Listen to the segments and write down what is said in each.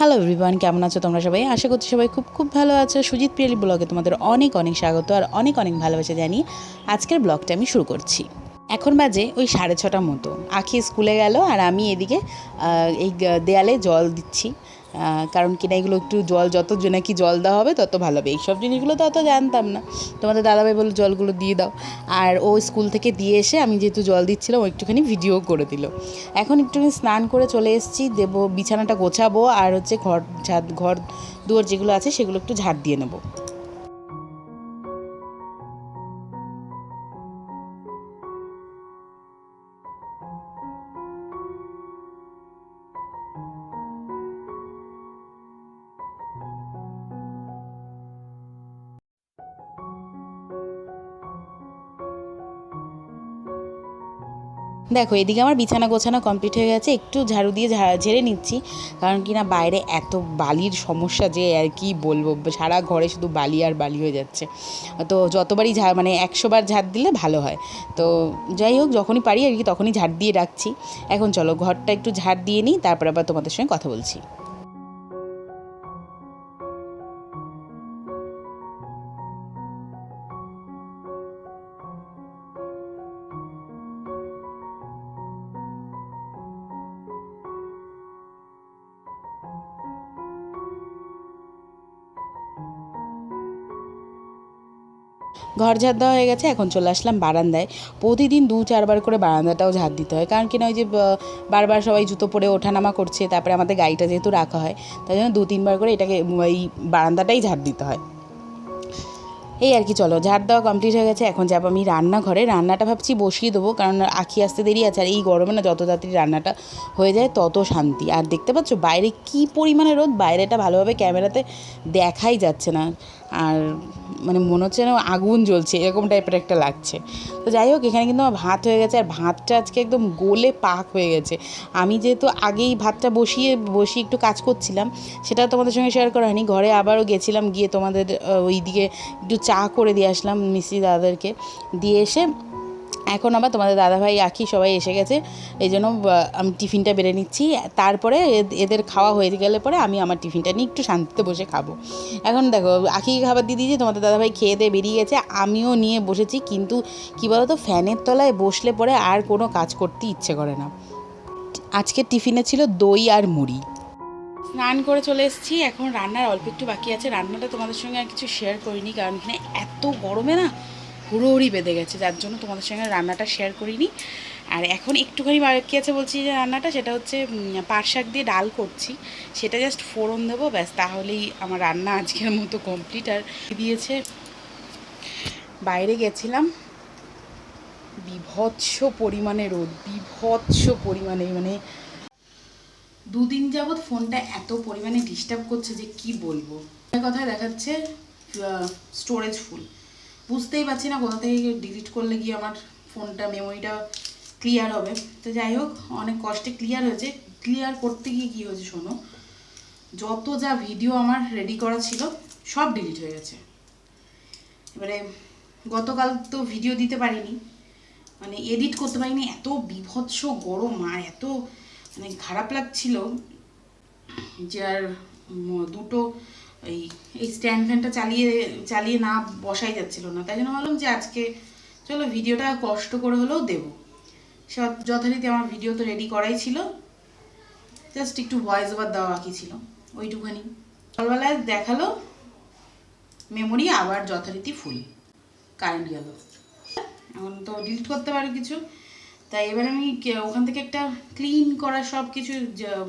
Hello everyone কেমন আছো তোমরা সবাই? আশা করছি সবাই খুব খুব ভালো আছো। সুজিত প্রিয়ালি ব্লগে তোমাদের অনেক অনেক স্বাগত আর অনেক অনেক ভালোবাসা জানি আজকের ব্লগটা আমি শুরু করছি। এখন বাজে ওই সাড়ে ছটা মতো। আখি স্কুলে গেল আর আমি এদিকে এই দেয়ালে জল দিচ্ছি। কারণ কিনা এগুলো একটু জল, যত নাকি জল দেওয়া হবে, তত ভালো হবে। এইসব জিনিসগুলো তো অত জানতাম না। তোমাদের দাদাভাই বলল, জলগুলো দিয়ে দাও। আর ও স্কুল থেকে দিয়ে এসে আমি যেহেতু জল দিচ্ছিলাম ও একটুখানি ভিডিও করে দিল। এখন একটুখানি স্নান করে চলে এসেছি, দেব, বিছানাটা গোছাবো, আর হচ্ছে ঘর ঝাঁ ঘর দুয়ার যেগুলো আছে, সেগুলো একটু ঝাড় দিয়ে নেব। দেখো, এদিকে আমার বিছানা গোছানো কমপ্লিট হয়ে গেছে। একটু ঝাড়ু দিয়ে ঝেড়ে নিচ্ছি। কারণ কি না, বাইরে এত বালির সমস্যা যে আর কি বলব, সারা ঘরে শুধু বালি আর বালি হয়ে যাচ্ছে। তো যতবারই ঝাড় মানে একশো বার ঝাড় দিলে ভালো হয়। তো যাই হোক, যখনই পারি আর কি, তখনই ঝাড় দিয়ে রাখছি। এখন চলো, ঘরটা একটু ঝাড় দিয়ে নিই, তারপর আবার তোমাদের সঙ্গে কথা বলছি। ঘর ঝাড় দেওয়া হয়ে গেছে, এখন চলে আসলাম বারান্দায়। প্রতিদিন দু, চারবার করে বারান্দাটাও ঝাড় দিতে হয়। কারণ কিনা ওই যে বারবার সবাই জুতো পরে ওঠানামা করছে, তারপরে আমাদের গাড়িটা যেহেতু রাখা হয়, তাই জন্য দু, তিনবার করে এটাকে এই বারান্দাটাই ঝাড় দিতে হয়। এই আর কি, চলো ঝাড় দেওয়া কমপ্লিট হয়ে গেছে। এখন যাব আমি রান্নাঘরে। রান্নাটা ভাবছি বসিয়ে দেবো, কারণ আখি আসতে দেরি আছে, আর এই গরমে না যত তাড়াতাড়ি রান্নাটা হয়ে যায়, তত শান্তি। আর দেখতে পাচ্ছ, বাইরে কি পরিমাণে রোদ, বাইরেটা ভালোভাবে ক্যামেরাতে দেখাই যাচ্ছে না। আর মানে মনে হচ্ছে না আগুন জ্বলছে, এরকম টাইপের একটা লাগছে। তো যাই হোক, এখানে কিন্তু আমার ভাত হয়ে গেছে, আর ভাতটা আজকে একদম গোলে পাক হয়ে গেছে। আমি যেহেতু আগেই ভাতটা বসিয়ে বসিয়ে একটু কাজ করছিলাম, সেটা তোমাদের সঙ্গে শেয়ার করা হয়নি। ঘরে আবারও গেছিলাম, গিয়ে তোমাদের ওই দিকে একটু চা করে দিয়ে আসলাম মিস্ত্রি দাদাদেরকে। দিয়ে এসে এখন আবার তোমাদের দাদাভাই, আখি সবাই এসে গেছে। এই জন্য আমি টিফিনটা বেড়ে নিচ্ছি। তারপরে এদ- এদের খাওয়া হয়ে গেলে পরে আমি আমার টিফিনটা নিয়ে একটু শান্তিতে বসে খাব। এখন দেখো, আখি খাবার দিয়ে দিয়েছে, তোমাদের দাদাভাই খেয়ে দিয়ে বেরিয়ে গেছে। আমিও নিয়ে বসেছি, কিন্তু কী বলতো, ফ্যানের তলায় বসলে পরে আর কোনো কাজ করতে ইচ্ছে করে না। আজকের টিফিনে ছিল দই আর মুড়ি। স্নান করে চলে এসেছি, এখন রান্নার অল্প একটু বাকি আছে। রান্নাটা তোমাদের সঙ্গে আর কিছু শেয়ার করিনি, কারণ এখানে এত গরমে না হুড়োহুড়ি বেঁধে গেছে, যার জন্য তোমাদের সঙ্গে রান্নাটা শেয়ার করিনি। আর এখন একটুখানি বাকি আছে বলছি যে রান্নাটা, সেটা হচ্ছে পাট শাক দিয়ে ডাল করছি। সেটা জাস্ট ফোড়ন দেবো, ব্যাস তাহলেই আমার রান্না আজকের মতো কমপ্লিট আর দিয়েছে? বাইরে গেছিলাম। বিভৎস পরিমাণে রোদ, বিভৎস পরিমাণে মানে দুদিন যাবৎ ফোনটা এত পরিমাণে ডিস্টার্ব করছে যে কি বলব? কথায় দেখাচ্ছে স্টোরেজ ফুল বুঝতেই পারছি না কোথা থেকে ডিলিট করলে গিয়ে আমার ফোনটা মেমোরিটা ক্লিয়ার হবে। তো যাই হোক, অনেক কষ্টে ক্লিয়ার হয়েছে। ক্লিয়ার করতে গিয়ে কী হয়েছে শোনো, যত যা ভিডিও আমার রেডি করা ছিল, সব ডিলিট হয়ে গেছে। এবারে গতকাল তো ভিডিও দিতে পারিনি মানে এডিট করতে পারিনি, এত বিভৎস গরম আর এত মানে খারাপ লাগছিল যে আর দুটো এই এই স্ট্যান্ড ফ্যানটা চালিয়ে চালিয়ে না বসাই যাচ্ছিল না। তাই জন্য ভাবলাম যে আজকে চলো ভিডিওটা কষ্ট করে হলেও দেবো। সব যথারীতি আমার ভিডিও তো রেডি করাই ছিল। জাস্ট একটু ভয়েস ওভার দেওয়া বাকি ছিল। ওইটুখানি সকালবেলায় দেখাল মেমোরি আবার যথারীতি ফুল কারেন্ট গেল। এখন তো ডিলিট করতে পারো কিছু। তাই এবার আমি ওখান থেকে একটা ক্লিন করার সব কিছু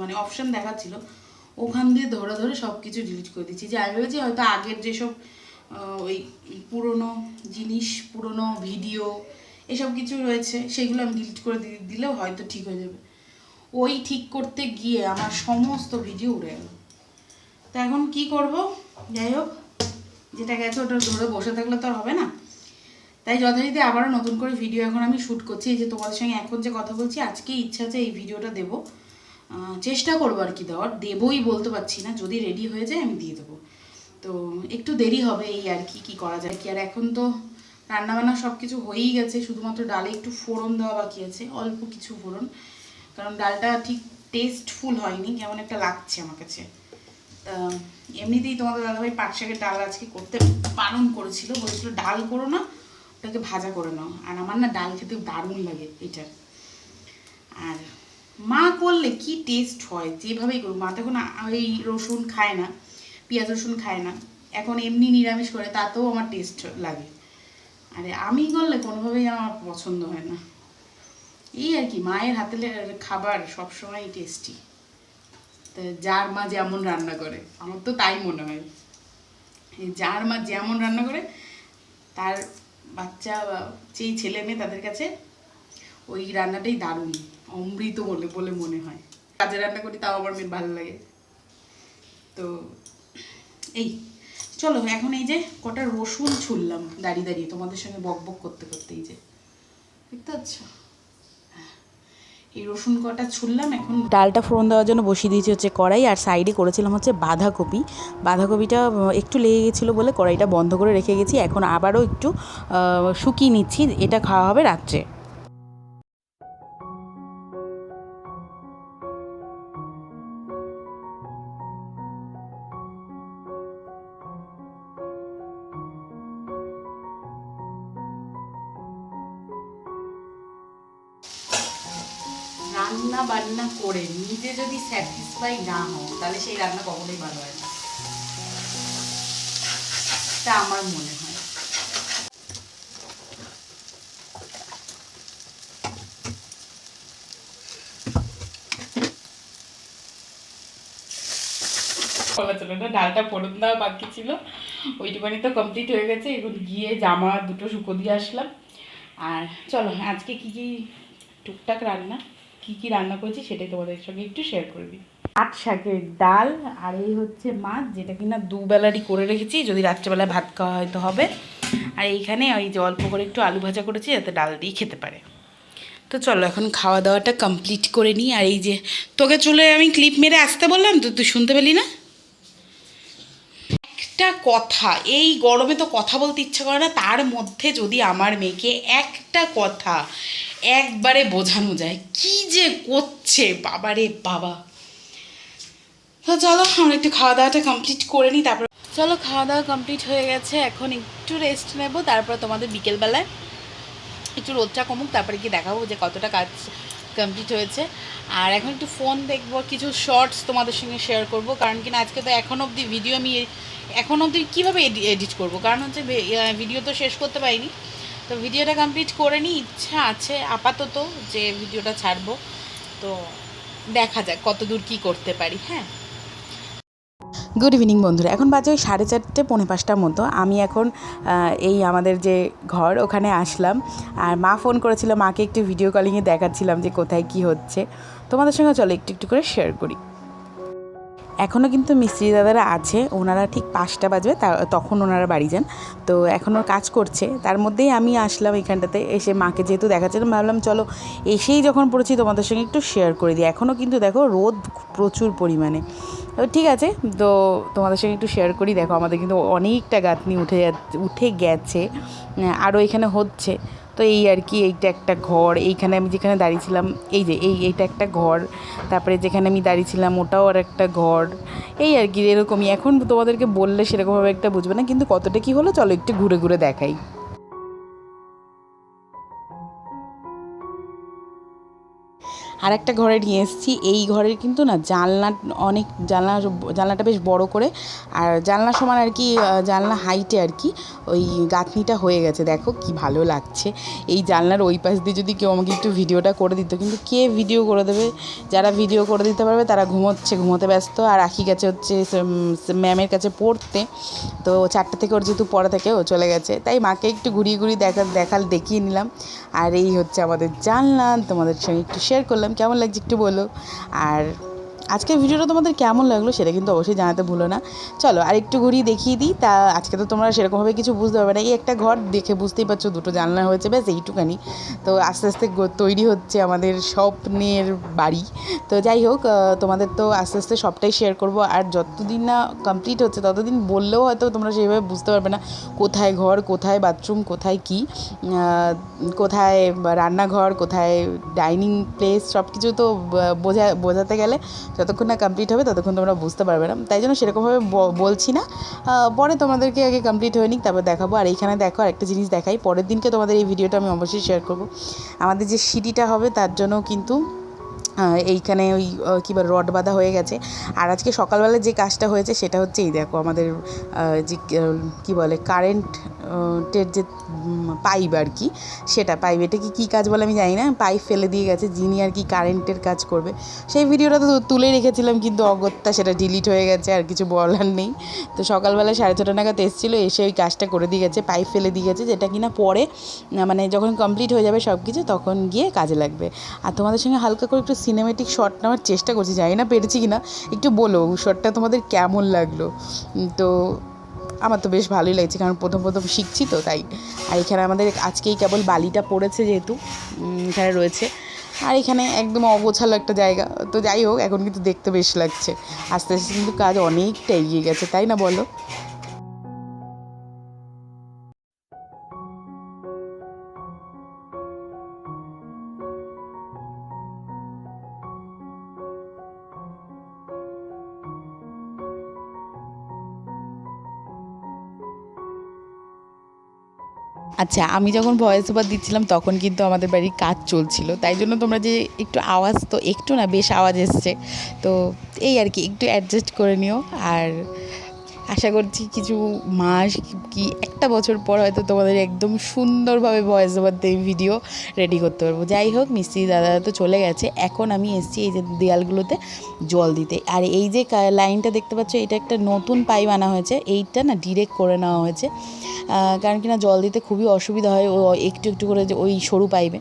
মানে অপশন দেখাচ্ছিল। ওখান দিয়ে ধরে ধরে সব কিছু ডিলিট করে দিচ্ছি। যে আমি ভেবেছি হয়তো আগের যেসব ওই পুরনো জিনিস, পুরনো ভিডিও এসব কিছু রয়েছে, সেগুলো আমি ডিলিট করে দিলেও হয়তো ঠিক হয়ে যাবে। ওই ঠিক করতে গিয়ে আমার সমস্ত ভিডিও উড়ে গেল। তো এখন কি করব? যাই হোক যেটা গেছে ওটা ধরে বসে থাকলে তো আর হবে না। তাই যথারীতি আবারও নতুন করে ভিডিও এখন আমি শ্যুট করছি। এই যে তোমাদের সঙ্গে এখন যে কথা বলছি আজকে ইচ্ছা আছে এই ভিডিওটা দেবো। চেষ্টা করব আর কি দেওয়ার। দেবই বলতে পারছি না, যদি রেডি হয়ে যায় আমি দিয়ে দেবো। তো একটু দেরি হবে এই আর কি কি করা যায় কি? আর এখন তো রান্নাবান্না সব কিছু হয়েই গেছে, শুধুমাত্র ডালে একটু ফোড়ন দেওয়া বাকি আছে, অল্প কিছু ফোড়ন। কারণ ডালটা ঠিক টেস্টফুল হয়নি, কেমন একটা লাগছে আমার কাছে। এমনিতেই তোমাদের দাদাভাই পাট শাকের ডাল আজকে করতে বারণ করেছিল, বলেছিল ডাল করো না, ওটাকে ভাজা করে নাও। আর আমার না ডাল খেতে দারুণ লাগে, এটা। আর করলে কি টেস্ট হয়? যেভাবেই করুক, মা তো এখন ওই রসুন খায় না, পেঁয়াজ রসুন খায় না। এখন এমনি নিরামিষ করে, তাতেও আমার টেস্ট লাগে। আরে আমি করলে কোনোভাবেই আমার পছন্দ হয় না। এই আর কি, মায়ের হাতে খাবার সবসময় টেস্টি তো যার মা যেমন রান্না করে, আমার তো তাই মনে হয়। যার মা যেমন রান্না করে, তার বাচ্চা যেই ছেলে মেয়ে তাদের কাছে ওই রান্নাটাই দারুণ। অমৃত বলে বলে মনে হয়। কাজে রান্না করি, তাও আমার মেয়ের ভালো লাগে। তো এই, চলো, এখন এই যে কটা রসুন ছুললাম দাঁড়িয়ে দাঁড়িয়ে, তোমাদের সঙ্গে বক বক করতে করতে এই যে। দেখতে পাচ্ছ। এই রসুন কটা ছুললাম, এখন ডালটা ফোড়ন দেওয়ার জন্য বসিয়ে দিয়েছি হচ্ছে কড়াই, আর সাইডে করেছিলাম হচ্ছে বাঁধাকপি। বাঁধাকপিটা একটু লেগে গেছিল বলে কড়াইটা বন্ধ করে রেখে গেছি, এখন আবারও একটু শুকিয়ে নিচ্ছি, এটা খাওয়া হবে রাত্রে। স্যাটিসফাই না হও তাহলে সেই রান্না কখনোই ভালো হয় না। তা আমার মনে হয়। না ডালটা ফোড়ন দেওয়া বাকি ছিল। ওইটুখানি তো কমপ্লিট হয়ে গেছে। এখন গিয়ে জামা দুটো শুকো দিয়ে আসলাম। আর চলো, আজকে কি কি টুকটাক রান্না? কি কি রান্না করেছি সেটাই তোমাদের সঙ্গে একটু শেয়ার করবি আট শাকের ডাল আর এই হচ্ছে মাছ যেটা কিনা দুবেলারই করে রেখেছি, যদি রাত্রেবেলায় ভাত খাওয়া হয়তো হবে। আর এইখানে ওই যে অল্প করে একটু আলু ভাজা করেছি যাতে ডাল দিয়ে খেতে পারে। তো চলো এখন খাওয়া দাওয়াটা কমপ্লিট করে নিই। আর এই যে তোকে চলে আমি ক্লিপ মেরে আসতে বললাম তো তুই শুনতে পেলি না? একটা কথা, এই গরমে তো কথা বলতে ইচ্ছা করে না, তার মধ্যে যদি আমার মেয়েকে একটা কথা একবারে বোঝানো যায়। কি যে করছে, বাবারে বাবা। তো চলো, আমরা একটু খাওয়া দাওয়াটা কমপ্লিট করে নিই, তারপর চলো খাওয়া দাওয়া কমপ্লিট হয়ে গেছে। এখন একটু রেস্ট নেব, তারপর তোমাদের বিকেলবেলায় একটু রোদটা কমুক, তারপরে কি দেখাবো যে কতটা কাজ কমপ্লিট হয়েছে। আর এখন একটু ফোন দেখব, কিছু শর্টস তোমাদের সঙ্গে শেয়ার করব, কারণ কিনা আজকে তো এখন অবধি ভিডিও আমি এখন অবধি কীভাবে এডিট করব? কারণ হচ্ছে ভিডিও তো শেষ করতে পারিনি। তো ভিডিওটা কমপ্লিট করে নিই, ইচ্ছা আছে আপাতত যে ভিডিওটা ছাড়বো। তো দেখা যাক কত দূর কী করতে পারি হ্যাঁ? গুড ইভিনিং বন্ধুরা, এখন বাজে ওই সাড়ে চারটে পৌনে পাঁচটার মতো। আমি এখন এই আমাদের যে ঘর, ওখানে আসলাম। আর মা ফোন করেছিল, মাকে একটু ভিডিও কলিংয়ে দেখাচ্ছিলাম যে কোথায় কি হচ্ছে। তোমাদের সঙ্গে চলো একটু একটু করে শেয়ার করি। এখনও কিন্তু মিস্ত্রি দাদারা আছে, ওনারা ঠিক পাঁচটা বাজবে তখন ওনারা বাড়ি যান। তো এখনও কাজ করছে, তার মধ্যেই আমি আসলাম এখানটাতে, এসে মাকে যেহেতু দেখাচ্ছিলাম ভাবলাম চলো এসেই যখন পড়েছি তোমাদের সঙ্গে একটু শেয়ার করে দিই। এখনও কিন্তু দেখো রোদ প্রচুর পরিমাণে। তো ঠিক আছে, তো তোমাদের সঙ্গে একটু শেয়ার করি, দেখো আমাদের কিন্তু অনেকটা গাঁথনি উঠে উঠে গেছে আরও এখানে হচ্ছে। তো এই আর কি, এইটা একটা ঘর। এইখানে আমি যেখানে দাঁড়িয়েছিলাম, এই যে, এই, এইটা একটা ঘর। তারপরে যেখানে আমি দাঁড়িয়েছিলাম, ওটাও আর একটা ঘর। এই আর কি, এরকমই। এখন তোমাদেরকে বললে সেরকমভাবে একটা বুঝবে না, কিন্তু কতটা কি হলো, চলো একটু ঘুরে ঘুরে দেখাই। আর একটা ঘরে নিয়ে এসেছি। এই ঘরের কিন্তু না জানলা অনেক জানলা জানলাটা বেশ বড় করে। আর জানলা সমান আর কি জানলা হাইটে আর কি ওই গাঁথনিটা হয়ে গেছে। দেখো কি ভালো লাগছে। এই জানলার ওই পাশ দিয়ে যদি কেউ আমাকে একটু ভিডিওটা করে দিত, কিন্তু কে ভিডিও করে দেবে? যারা ভিডিও করে দিতে পারবে তারা ঘুমোচ্ছে, ঘুমোতে ব্যস্ত। আর আখি গেছে হচ্ছে ম্যামের কাছে পড়তে। তো চারটে থেকে ওর যেহেতু পড়া থেকে, ও চলে গেছে। তাই মাকে একটু ঘুরিয়ে ঘুরিয়ে দেখা, দেখাল, দেখিয়ে নিলাম। আর এই হচ্ছে আমাদের জানলা। তোমাদের সঙ্গে একটু শেয়ার করলাম। কেমন লাগছে একটু বলো? আর আজকের ভিডিওটা তোমাদের কেমন লাগল সেটা কিন্তু অবশ্যই জানাতে ভুলো না। চলো আর একটু ঘুরিয়ে দেখিয়ে দিই। তা আজকে তো তোমরা সেরকমভাবে কিছু বুঝতে পারবে না। এই একটা ঘর দেখে বুঝতেই পারছ দুটো জানলা হয়েছে। ব্যাস এইটুখানি তো আস্তে আস্তে তৈরি হচ্ছে আমাদের স্বপ্নের বাড়ি। তো যাই হোক তোমাদের তো আস্তে আস্তে সবটাই শেয়ার করব। আর যতদিন না কমপ্লিট হচ্ছে, ততদিন বললেও হয়তো তোমরা সেইভাবে বুঝতে পারবে না কোথায় ঘর, কোথায় বাথরুম কোথায় কী। কোথায় রান্নাঘর, কোথায় ডাইনিং প্লেস সব কিছু তো বোঝা, বোঝাতে গেলে যতক্ষণ না কমপ্লিট হবে, ততক্ষণ তোমরা বুঝতে পারবে না। তাই জন্য সেরকমভাবে বলছি না। পরে তোমাদেরকে আগে কমপ্লিট হয়ে নিক, তারপর দেখাবো। আর এইখানে দেখো আর একটা জিনিস দেখাই। পরের দিনকে তোমাদের এই ভিডিওটা আমি অবশ্যই শেয়ার করব। আমাদের যে সিঁড়িটা হবে, তার জন্য কিন্তু এইখানে ওই কী বলে, রড বাঁধা হয়ে গেছে। আর আজকে সকালবেলা যে কাজটা হয়েছে, সেটা হচ্ছে এই দেখো, আমাদের যে কী বলে কারেন্ট টের যে পাইপ আর কি, সেটা পাইপ এটা কি, কী কাজ বলে আমি জানি না পাইপ ফেলে দিয়ে গেছে, যিনি আর কি কারেন্টের কাজ করবে। সেই ভিডিওটা তো তুলে রেখেছিলাম, কিন্তু অগত্যা সেটা ডিলিট হয়ে গেছে, আর কিছু বলার নেই। তো সকালবেলা সাড়ে ছটা নাগাদ এসেছিল, এসে ওই কাজটা করে দিয়ে গেছে পাইপ ফেলে দিয়ে গেছে, যেটা কিনা পরে মানে যখন কমপ্লিট হয়ে যাবে সব কিছু তখন গিয়ে কাজে লাগবে। আর তোমাদের সঙ্গে হালকা করে একটু সিনেমেটিক শট নেওয়ার চেষ্টা করছি, জানি না পেরেছি কি না একটু বলো শটটা তোমাদের কেমন লাগল? তো আমার তো বেশ ভালোই লাগছে, কারণ প্রথম প্রথম শিখছি তো, তাই। আর এখানে আমাদের আজকেই কেবল বালিটা পড়েছে যেহেতু এখানে রয়েছে। আর এখানে একদম অগোছালো একটা জায়গা, তো যাই হোক, এখন কিন্তু দেখতে বেশ লাগছে। আস্তে আস্তে কিন্তু কাজ অনেকটা এগিয়ে গেছে, তাই না বলো? আচ্ছা আমি যখন ভয়েস ওভার দিচ্ছিলাম, তখন কিন্তু আমাদের বাড়ির কাজ চলছিল। তাই জন্য তোমরা যে একটু আওয়াজ, তো একটু না, বেশ আওয়াজ এসছে। তো এই আর কি, একটু অ্যাডজাস্ট করে নিও। আর আশা করছি কিছু মাস কি একটা বছর পর হয়তো তোমাদের একদম সুন্দরভাবে ভয়েস ওভার দিয়ে ভিডিও রেডি করতে পারব। যাই হোক মিস্ত্রি দাদা তো চলে গেছে। এখন আমি এসেছি এই যে দেয়ালগুলোতে জল দিতে। আর এই যে লাইনটা দেখতে পাচ্ছ, এটা একটা নতুন পাইপ আনা হয়েছে। এইটা না ডিরেক্ট করে নেওয়া হয়েছে। কারণ কি না জল দিতে খুবই অসুবিধা হয় ও একটু একটু করে যে ওই সরু পাইপে।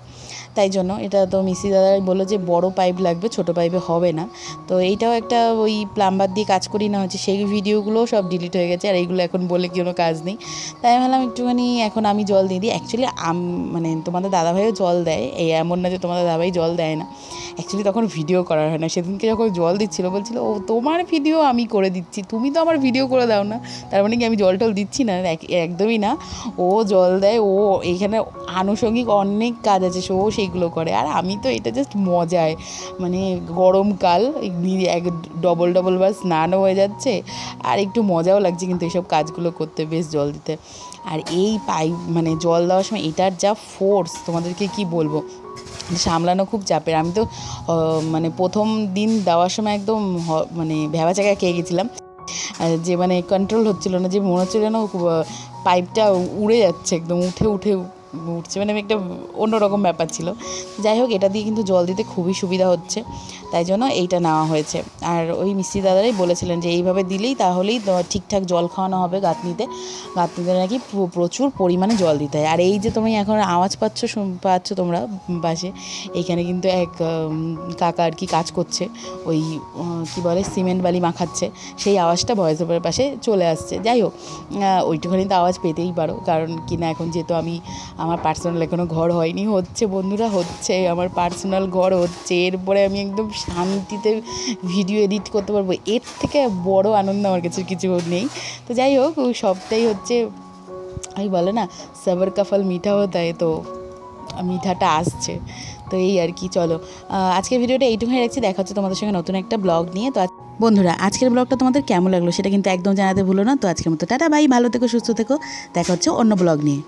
তাই জন্য এটা তো মিস্ত্রি দাদাই বলল যে বড় পাইপ লাগবে, ছোট পাইপে হবে না। তো এইটাও একটা ওই প্লাম্বার দিয়ে কাজ করি না হচ্ছে সেই ভিডিওগুলোও সব ডিলিট হয়ে গেছে আর এইগুলো এখন বলে কোনো কাজ নেই। তাই ভাবলাম একটুখানি এখন আমি জল দিয়ে দিই। অ্যাকচুয়ালি আম মানে তোমাদের দাদাভাইও জল দেয়, এই এমন না যে তোমাদের দাদাভাই জল দেয় না। অ্যাকচুয়ালি তখন ভিডিও করা হয় না। সেদিনকে যখন জল দিচ্ছিল, বলছিল, ও, তোমার ভিডিও আমি করে দিচ্ছি, তুমি তো আমার ভিডিও করে দাও না। তার মানে কি আমি জল টল দিচ্ছি না? এক- একদমই না। ও জল দেয়, ও এখানে আনুষঙ্গিক অনেক কাজ আছে। সে সেইগুলো করে। আর আমি তো এটা জাস্ট মজায়। মানে গরমকাল এক ডবল ডবল বার স্নানও হয়ে যাচ্ছে। আর একটু মজাও লাগছে কিন্তু এইসব কাজগুলো করতে, বেশ জল দিতে। আর এই পাইপ মানে জল দেওয়ার সময় এটার যা ফোর্স তোমাদেরকে কি বলব? সামলানো খুব চাপের। আমি তো মানে প্রথম দিন দেওয়ার সময় একদম মানে ভেবা জায়গায় খেয়ে গেছিলাম। যে মানে কন্ট্রোল হচ্ছিল না, যে মনে হচ্ছিল না পাইপটা উড়ে যাচ্ছে, একদম উঠে উঠে উঠছে মানে একটা অন্যরকম ব্যাপার ছিল। যাই হোক, এটা দিয়ে কিন্তু জল দিতে খুবই সুবিধা হচ্ছে। তাই জন্য এইটা নেওয়া হয়েছে। আর ওই মিস্ত্রি দাদারাই বলেছিলেন যে, এইভাবে দিলেই তাহলেই ঠিকঠাক জল খাওয়ানো হবে গাঁথনিতে। গাঁথনিতে নাকি প্রচুর পরিমাণে জল দিতে হয়। আর এই যে তুমি এখন আওয়াজ পাচ্ছ পাচ্ছ তোমরা পাশে এইখানে কিন্তু এক কাকা আর কি কাজ করছে। ওই কি বলে, সিমেন্ট বালি মাখাচ্ছে। সেই আওয়াজটা ভয়েস ওভারের পাশে চলে আসছে। যাই হোক ওইটুখানি তো আওয়াজ পেতেই পারো। কারণ কিনা এখন যেহেতু আমি আমার পার্সোনাল এখনও ঘর হয়নি, হচ্ছে বন্ধুরা, হচ্ছে আমার পার্সোনাল ঘর, হচ্ছে। এরপরে আমি একদম শান্তিতে ভিডিও এডিট করতে পারব। এর থেকে বড় আনন্দ আমার কাছে কিছু নেই। তো যাই হোক ওই সবটাই হচ্ছে আমি বলে না, সবর কা ফল মিঠা হতা হয়, তো মিঠাটা আসছে। তো এই আর কি, চলো। আজকের ভিডিওটা এইটুকুই রাখছি। দেখা হচ্ছে তোমাদের সঙ্গে নতুন একটা ব্লগ নিয়ে। তো বন্ধুরা, আজকের ব্লগটা তোমাদের কেমন লাগল সেটা কিন্তু একদম জানাতে ভুলো না। তো আজকের মতো টাটা, বাই, ভালো থেকো, সুস্থ থেকো। দেখা হচ্ছে অন্য ব্লগ নিয়ে।